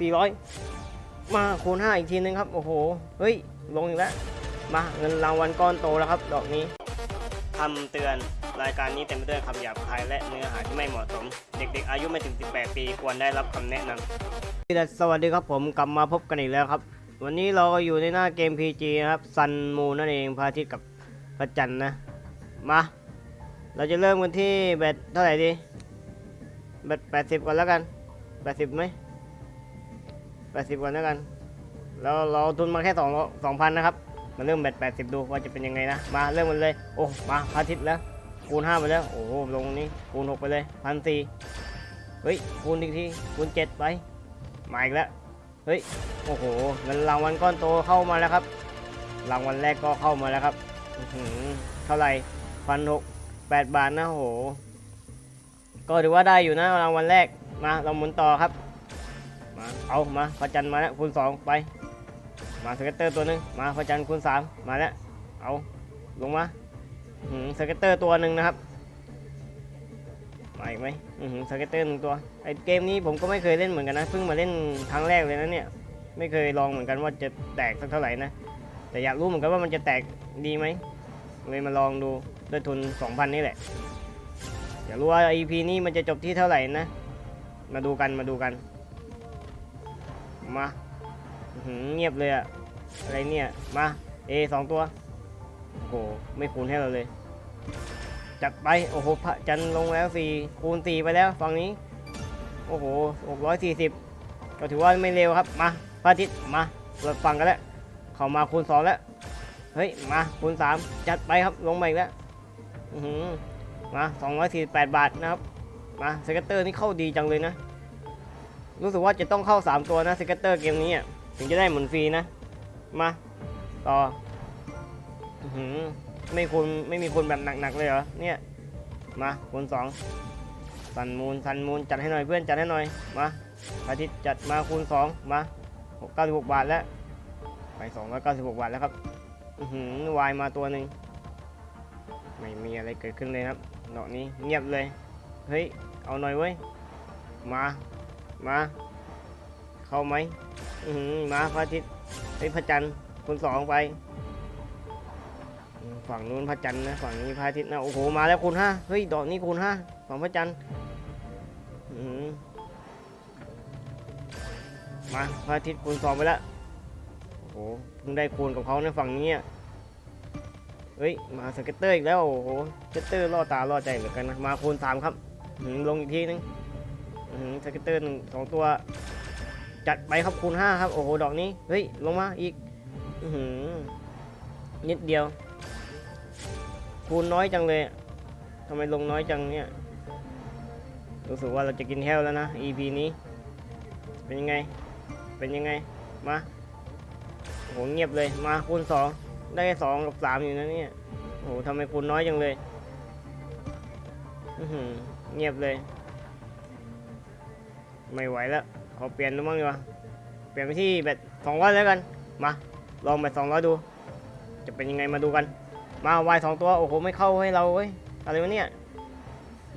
400 มาคูณ5อีกทีนึงครับ โอ้โห เฮ้ย ลงอีกแล้ว มาเงินรางวัลก้อนโตแล้วครับ ดอกนี้คำเตือนรายการนี้เต็มไปด้วยคำหยาบคายและเนื้อหาที่ไม่เหมาะสม เด็กๆ อายุไม่ถึง 18 ปีควรได้รับคำแนะนำสวัสดีครับผมกลับมาพบกันอีกแล้วครับ วันนี้เราก็อยู่ในหน้าเกม PG นะครับซันมูนั่นเองพระอาทิตย์กับพระจันทร์นะ มา เราจะเริ่มกันที่แบตเท่าไหร่ดีแบต80ก่อนแล้วกัน 80ไหม 80ก่อนแล้วกัน แล้วเราทุนมาแค่2 2,000นะครับ มาเริ่มแบต80 ดูว่าจะเป็นยังไงนะ มาเริ่มกันเลย โอ้ มาพระอาทิตย์แล้ว คูณ 5 ไปแล้ว โอ้โห ลงนี้ คูณ 6 ไปเลยพันสี่เฮ้ย คูณอีกที คูณ 7 ไป มาอีกแล้ว เฮ้ย โอ้โห เงินรางวัลก้อนโตเข้ามาแล้วครับ รางวัลแรกก็เข้ามาแล้วครับอืเท่าไหร่พันหกแปดบาทนะโอ้โห ก็ถือว่าได้อยู่นะรางวัลแรก มาเราหมุนต่อครับ มาเอามาพระจันทร์มาแล้วคูณสองไป มาสเก็ตเตอร์ตัวหนึ่งมาพระจันทร์คูณสามมาแล้วเอาลงมาหือสเก็ตเตอร์ตัวหนึ่งนะครับมาอีกไหมอือหือสเก็ตเตอร์หนึ่งตัวไอเกมนี้ผมก็ไม่เคยเล่นเหมือนกันนะเพิ่งมาเล่นครั้งแรกเลยนะเนี่ยไม่เคยลองเหมือนกันว่าจะแตกสักเท่าไหร่นะแต่อยากรู้เหมือนกันว่ามันจะแตกดีไหมเลยมาลองดูด้วยทุน 2,000 นี่แหละ อยากรู้ว่า EP นี้มันจะจบที่เท่าไหร่นะ มาดูกันมาดูกัน มาหืเงียบเลยอะอะไรเนี่ย มา A สองตัว โอ้โห ไม่คูณให้เราเลย จัดไป โอ้โหพระจันทร์ลงแล้วสี่คูณสี่ไปแล้วฝั่งนี้ โอ้โหหกร้อยสี่สิบก็ถือว่าไม่เร็วครับ มาพระอาทิตย์มาเปิดฟังกันแล้ว เข้ามาคูณสองแล้ว เฮ้ย มาคูณสามจัดไปครับ ลงมาอีกแล้วอือหือมาสองร้อยสี่แปดบาทนะครับ มาสเก็ตเตอร์นี่เข้าดีจังเลยนะ รู้สึกว่าจะต้องเข้าสามตัวนะสเก็ตเตอร์เกมนี้อะถึงจะได้หมุนฟรีนะ มา ต่อหือไม่คูณไม่มีคูณแบบหนักๆเลยเหรอ เนี่ย มาคูณสองสันมูลสันมูลจัดให้หน่อยเพื่อนจัดให้หน่อย มาอาทิตย์จัดมาคูณสองมาหกเก้าสิบหกบาทแล้ว ไปสองร้อยเก้าสิบหกบาทแล้วครับ อือหือวายมาตัวหนึ่งไม่มีอะไรเกิดขึ้นเลยครับดอกนี้เงียบเลย เฮ้ย เอาหน่อยเว้ย มา มา เข้าไหมอือหือมาพระอาทิตย์เฮ้ยพระจันทร์คูณสองไป ฝั่งนู้นพระจันทร์นะ ฝั่งนี้พระอาทิตย์นะ โอ้โห มาแล้วคูณห้าเฮ้ย ดอกนี้คูณห้าฝั่งพระจันทร์อืมาพระอาทิตย์คูณสองไปแล้วโอ้โห เพิ่งได้คูณกับเขาในฝั่งนี้อะเฮ้ย มาสเก็ตเตอร์อีกแล้ว โอ้โห สเก็ตเตอร์ล่อตาล่อใจเหมือนกันนะ มาคูณสามครับลงอีกทีนึง สเกตเตอร์หนึ่งสองตัว จัดไปครับคูณห้าครับ โอ้โห ดอกนี้ เฮ้ย ลงมาอีกอนิดเดียว คูณน้อยจังเลยทำไมลงน้อยจังเนี่ย รู้สึกว่าเราจะกินแห้วแล้วนะ EP นี้ เป็นยังไง เป็นยังไง มาโอ้โห เงียบเลย มาคูณสอง ได้แค่สองกับสามอยู่นะเนี่ย โอ้โหทำไมคูณน้อยจังเลย เงียบเลย ไม่ไหวแล้วขอเปลี่ยนดูบ้างดีกว่าเปลี่ยนไปที่แบตสองร้อยแล้วกัน มาลองแบตสองร้อยดู จะเป็นยังไงมาดูกัน มาวายสองตัวโอ้โหไม่เข้าให้เราเว้ยอะไรวะเนี่ย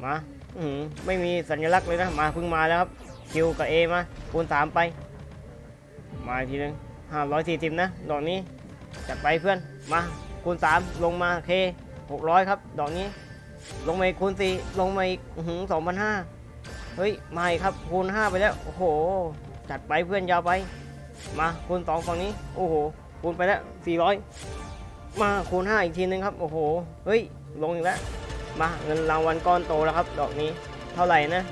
มาอือหือไม่มีสัญลักษณ์เลยนะมาเพิ่งมาแล้วครับคิวกับเอมาคูณสามไป มาอีกทีนึงห้าร้อยสี่สิบนะดอกนี้จัดไปเพื่อนมาคูณสามลงมาเคหกร้อยครับ ดอกนี้ ลงมาคูณสี่ลงมาอีกสองพันห้า เฮ้ยมาอีกครับคูณห้าไปแล้วโอ้โห จัดไปเพื่อนยาวไป มาคูณสองฝั่งนี้โอ้โหคูณไปแล้วสี่ร้อยมาคูณห้าอีกทีนึงครับโอ้โหเฮ้ยลงอีกแล้วมาเงินรางวัลก้อนโตแล้วครับ ดอกนี้เท่าไหร่นะ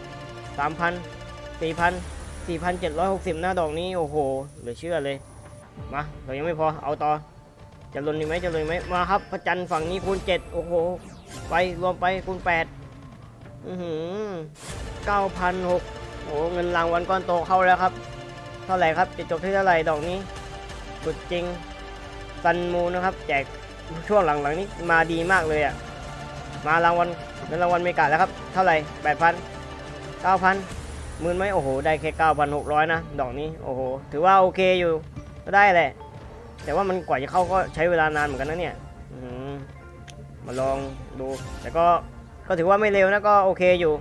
สามพันสี่พันสี่พันเจ็ดร้อยหกสิบนะดอกนี้โอ้โหเหลือเชื่อเลยมาเรายังไม่พอเอาต่อจะลนดีไหมจะลนไหมมาครับพระจันทร์ฝั่งนี้คูณเจ็ดโอ้โหไปรวมไปคูณแปดอือหือ เก้าพันหกโอ้เงินรางวัลก้อนโตเข้าแล้วครับ เท่าไหร่ครับจะจบที่เท่าไหร่ดอกนี้สุดจริงซันมูนะครับ แจกช่วงหลังๆนี้มาดีมากเลยอะมารางวัลเงินรางวัลเมกาแล้วครับ เท่าไหร่แปดพันเก้าพันหมื่นไหมโอ้โห ได้แค่เก้าพันหกร้อยนะ ดอกนี้ โอ้โห ถือว่าโอเคอยู่ ก็ได้แหละ แต่ว่ามันกว่าจะเข้าก็ใช้เวลานานเหมือนกันนะเนี่ยมาลองดู แต่ก็ ก็ถือว่าไม่เร็วนะ ก็โอเคอยู่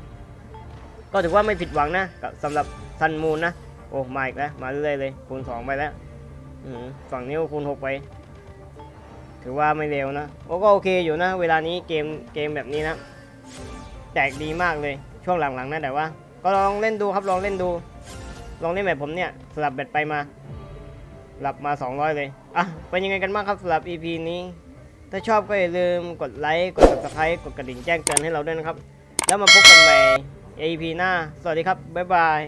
ก็ถือว่าไม่ผิดหวังนะสำหรับซันมูนนะ โอ้มาอีกแล้วมาเรื่อยๆเลยคูณสองไปแล้วฝั่งนี้ก็คูณหกไป ถือว่าไม่เร็วนะโอ้ก็โอเคอยู่นะ เวลานี้เกมเกมแบบนี้นะแจกดีมากเลยช่วงหลังๆนะแต่ว่า ก็ลองเล่นดูครับลองเล่นดู ลองเล่นแบบผมเนี่ยสลับแบตไปมาหลับมา 200 เลย อะ เป็นยังไงกันบ้างครับสำหรับ EP นี้ ถ้าชอบก็อย่าลืมกดไลค์ กด subscribe กดกระดิ่งแจ้งเตือนให้เราด้วยนะครับ แล้วมาพบกันใหม่ EP หน้า สวัสดีครับ บ๊ายบาย